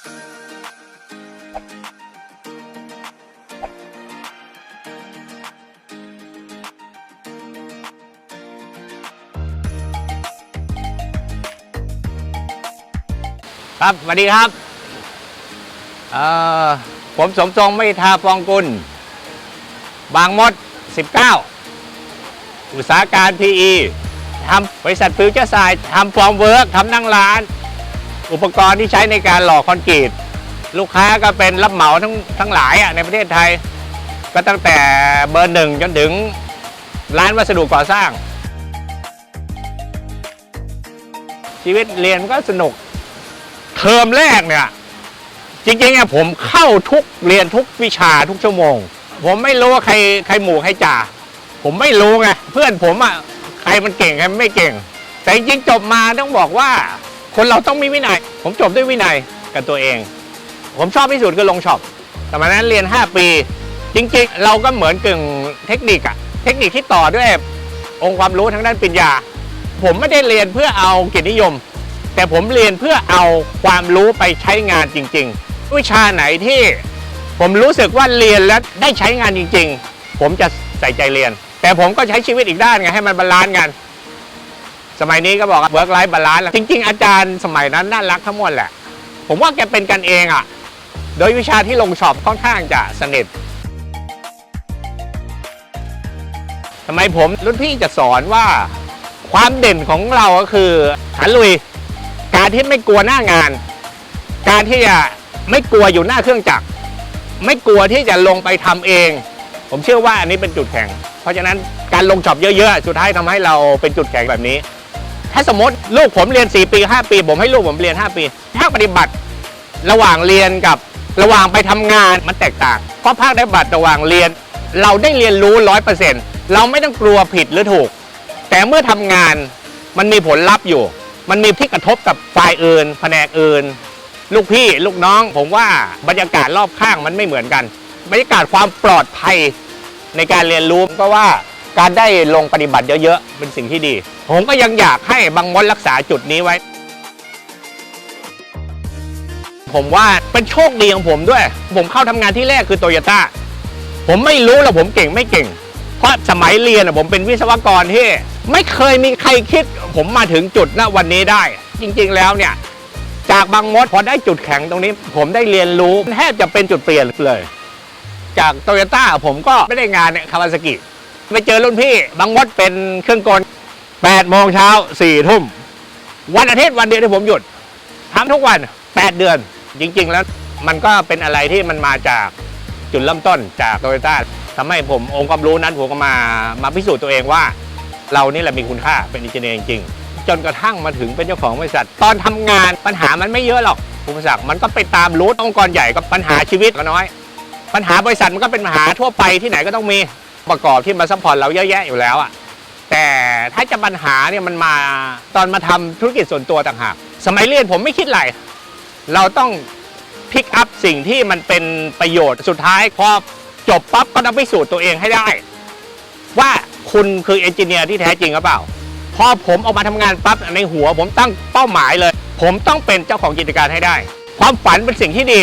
ครับสวัสดีครับผมสมทรงไม่ทาฟองกุล บางมด 19 อุตสาหการ PE ทำบริษัทฟิวเจอร์ไซด์ทำฟอร์มเวิร์กทำนั่งร้าน อุปกรณ์ที่ใช้ในการหล่อคอนกรีต ลูกค้าก็เป็นรับเหมาทั้งทั้งหลายอะในประเทศไทย ก็ตั้งแต่เบอร์หนึ่งจนถึงร้านวัสดุก่อสร้าง ชีวิตเรียนก็สนุก เทอมแรกเนี่ย จริงๆอะผมเข้าทุกเรียนทุกวิชาทุกชั่วโมง ผมไม่รู้ว่าใครใครหมู่ใครจ่าผมไม่รู้ไงเพื่อนผมอะใครมันเก่งใครมันไม่เก่ง แต่จริงจบมาต้องบอกว่า คนเราต้องมีวินัย ผมจบด้วยวินัยกับตัวเอง ผมชอบที่สุดคือลงช็อปสมัยนั้นเรียน 5 ปี จริงๆ เราก็เหมือนกึ่งเทคนิคอะเทคนิคที่ต่อด้วยองค์ความรู้ทางด้านปริญญา ผมไม่ได้เรียนเพื่อเอาเกียรตินิยม แต่ผมเรียนเพื่อเอาความรู้ไปใช้งานจริง ๆ วิชาไหนที่ผมรู้สึกว่าเรียนแล้วได้ใช้งานจริง ๆ ผมจะใส่ใจเรียน แต่ผมก็ใช้ชีวิตอีกด้านไงให้มันบาลานซ์กัน สมัยนี้ก็บอกเวิร์กไลฟ์บาลานซ์จริง ๆ อาจารย์สมัยนั้นน่ารักทั้งหมดแหละ ผมว่าแกเป็นกันเองอะ่ะ โดยวิชาที่ลงช็อปค่อนข้างจะสนิททำไมผมรุ่นพี่จะสอนว่าความเด่นของเราก็คือขันลุย การที่ไม่กลัวหน้างาน การที่จะไม่กลัวอยู่หน้าเครื่องจักร ไม่กลัวที่จะลงไปทำเอง ผมเชื่อว่าอันนี้เป็นจุดแข็ง เพราะฉะนั้นการลงช็อปเยอะๆ สุดท้ายทำให้เราเป็นจุดแข็งแบบนี้ ถ้าสมมติลูกผมเรียน 4 ปี 5 ปี ผมให้ลูกผมเรียน 5 ปีภาคปฏิบัติระหว่างเรียนกับระหว่างไปทำงานมันแตกต่าง เพราะภาคปฏิบัติระหว่างเรียน เราได้เรียนรู้ร้อยเปอร์เซ็นต์เราไม่ต้องกลัวผิดหรือถูก แต่เมื่อทำงานมันมีผลลัพธ์อยู่ มันมีที่กระทบกับฝ่ายอื่น แผนกอื่น ลูกพี่ลูกน้อง ผมว่าบรรยากาศรอบข้างมันไม่เหมือนกัน บรรยากาศความปลอดภัยในการเรียนรู้ก็ว่า การได้ลงปฏิบัติเยอะๆ เป็นสิ่งที่ดี ผมก็ยังอยากให้บางมดรักษาจุดนี้ไว้ ผมว่าเป็นโชคดีของผมด้วย ผมเข้าทำงานที่แรกคือโตโยต้า ผมไม่รู้หรอกผมเก่งไม่เก่ง เพราะสมัยเรียนผมเป็นวิศวกรที่ ไม่เคยมีใครคิด ผมมาถึงจุดณวันนี้ได้ จริงๆแล้วเนี่ยจากบางมดพอได้จุดแข็งตรงนี้ ผมได้เรียนรู้แทบจะเป็นจุดเปลี่ยนเลย จากโตโยต้าผมก็ไม่ได้งานเนี่ยคาวาซากิ ไปเจอรุ่นพี่บางมดเป็นเครื่องกล8โมงเช้า4ทุ่ม วันอาทิตย์วันเดียวที่ผมหยุดทำทุกวัน 8 เดือน จริง ๆ แล้วมันก็เป็นอะไรที่มันมาจากจุดเริ่มต้นจากโตโยต้าทำให้ผมองค์ความรู้นั้นผมก็มามาพิสูจน์ตัวเองว่า เรานี่แหละมีคุณค่าเป็นอินเจเนียร์จริงๆ จนกระทั่งมาถึงเป็นเจ้าของบริษัท ตอนทำงานปัญหามันไม่เยอะหรอกอุปสรรคมันก็ไปตามรูทองค์กรใหญ่ก็ปัญหาชีวิตก็น้อย ปัญหาบริษัทมันก็เป็นปัญหาทั่วไปที่ไหนก็ต้องมี ประกอบที่มาซัพพอร์ตเราเยอะแยะอยู่แล้วอะแต่ถ้าจะปัญหาเนี่ยมันมาตอนมาทำธุรกิจส่วนตัวต่างหากสมัยเรียนผมไม่คิดอะไรเราต้องพิกอัพสิ่งที่มันเป็นประโยชน์สุดท้ายพอจบปั๊บก็ต้องพิสูจน์ตัวเองให้ได้ ว่าคุณคือเอนจิเนียร์ที่แท้จริงหรือเปล่า พอผมออกมาทำงานปั๊บในหัว ผมตั้งเป้าหมายเลย ผมต้องเป็นเจ้าของกิจการให้ได้ ความฝันเป็นสิ่งที่ดี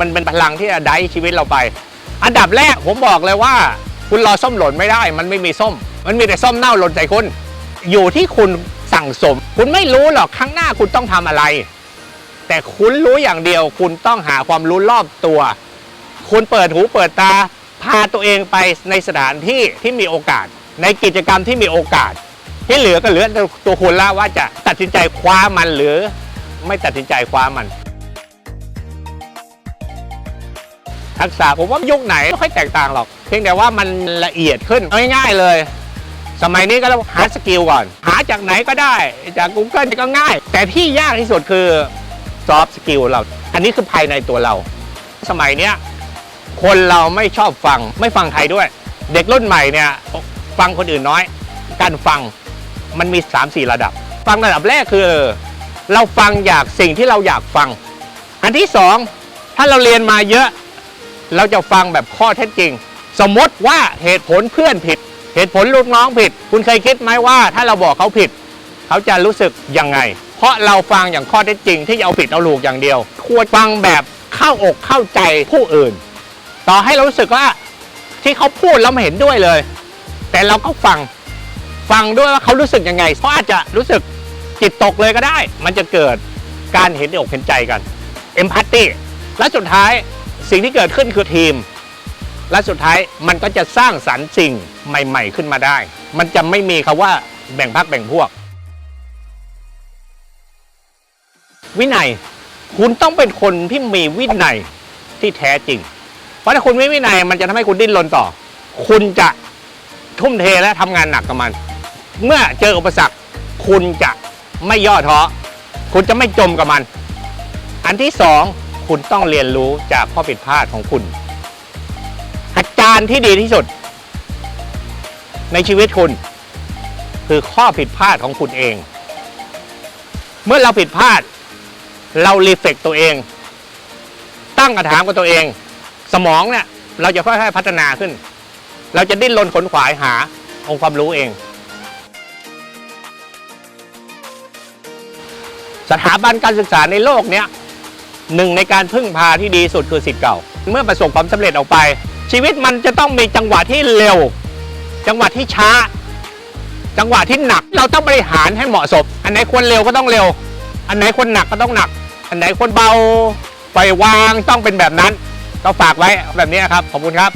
มันเป็นพลังที่จะได้ชีวิตเราไป อันดับแรกผมบอกเลยว่า คุณรอส้มหล่นไม่ได้ มันไม่มีส้ม มันมีแต่ส้มเน่าหล่นใส่คุณ อยู่ที่คุณสั่งสม คุณไม่รู้หรอกข้างหน้าคุณต้องทำอะไร แต่คุณรู้อย่างเดียว คุณต้องหาความรู้รอบตัว คุณเปิดหูเปิดตา พาตัวเองไปในสถานที่ที่มีโอกาส ในกิจกรรมที่มีโอกาส ที่เหลือก็เหลือตัวคุณละว่าจะตัดสินใจคว้ามันหรือ ไม่ตัดสินใจคว้ามันทักษะผมว่ายุคไหนไม่ค่อยแตกต่างหรอก เพียงแต่ว่ามันละเอียดขึ้นง่ายๆเลย สมัยนี้ก็ต้องหาสกิลก่อน หาจากไหนก็ได้จาก Google ก็ง่าย แต่ที่ยากที่สุดคือซอฟต์สกิลเรา อันนี้คือภายในตัวเรา สมัยเนี้ยคนเราไม่ชอบฟังไม่ฟังใครด้วย เด็กรุ่นใหม่เนี่ยฟังคนอื่นน้อย การฟังมันมี 3-4 ระดับ ฟังระดับแรกคือ เราฟังอยากสิ่งที่เราอยากฟัง อันที่สองถ้าเราเรียนมาเยอะ เราจะฟังแบบข้อเท็จจริง สมมติว่าเหตุผลเพื่อนผิด เหตุผลลูกน้องผิด คุณเคยคิดไหมว่า ถ้าเราบอกเขาผิด เขาจะรู้สึกยังไง เพราะเราฟังอย่างข้อเท็จจริง ที่เอาผิดเอาถูกอย่างเดียว ควรฟังแบบเข้าอกเข้าใจผู้อื่น ต่อให้เรารู้สึกว่าที่เขาพูดเราไม่เห็นด้วยเลย แต่เราก็ฟังฟังด้วยว่าเขารู้สึกยังไงเขาอาจจะรู้สึกจิตตกเลยก็ได้ มันจะเกิดการเห็นอกเห็นใจกันเอมพัตตีและสุดท้ายสิ่งที่เกิดขึ้นคือทีม และสุดท้ายมันก็จะสร้างสรรค์สิ่งใหม่ ๆ ขึ้นมาได้ มันจะไม่มีคาว่าแบ่งพักแบ่งพวก วินัย คุณต้องเป็นคนที่มีวินัยที่แท้จริง เพราะถ้าคุณไม่วินัยมันจะทำให้คุณดิ้นรนต่อ คุณจะทุ่มเทและทำงานหนักกับมัน เมื่อเจออุปสรรค คุณจะไม่ย่อท้อ คุณจะไม่จมกับมัน อันที่สองคุณต้องเรียนรู้จากข้อผิดพลาดของคุณ อารที่ดีที่สุด ในชีวิตคุณ คือข้อผิดพลาดของคุณเอง เมื่อเราผิดพลาด เรารีเฟกตัวเอง ตั้งคำถามกับตัวเอง สมองเนี่ย เราจะค่อยๆพัฒนาขึ้น เราจะดิ้นรนขนขวายหาองค์ความรู้เอง สถาบันการศึกษาในโลกเนี้ยหนึ่งในการพึ่งพาที่ดีสุดคือสิทธิ์เก่า เมื่อประสบความสำเร็จออกไป ชีวิตมันจะต้องมีจังหวะที่เร็ว จังหวะที่ช้า จังหวะที่หนัก เราต้องบริหารให้เหมาะสม อันไหนควรเร็วก็ต้องเร็ว อันไหนควรหนักก็ต้องหนัก อันไหนควรเบาปล่อยวางต้องเป็นแบบนั้น ก็ฝากไว้แบบนี้ครับ ขอบคุณครับ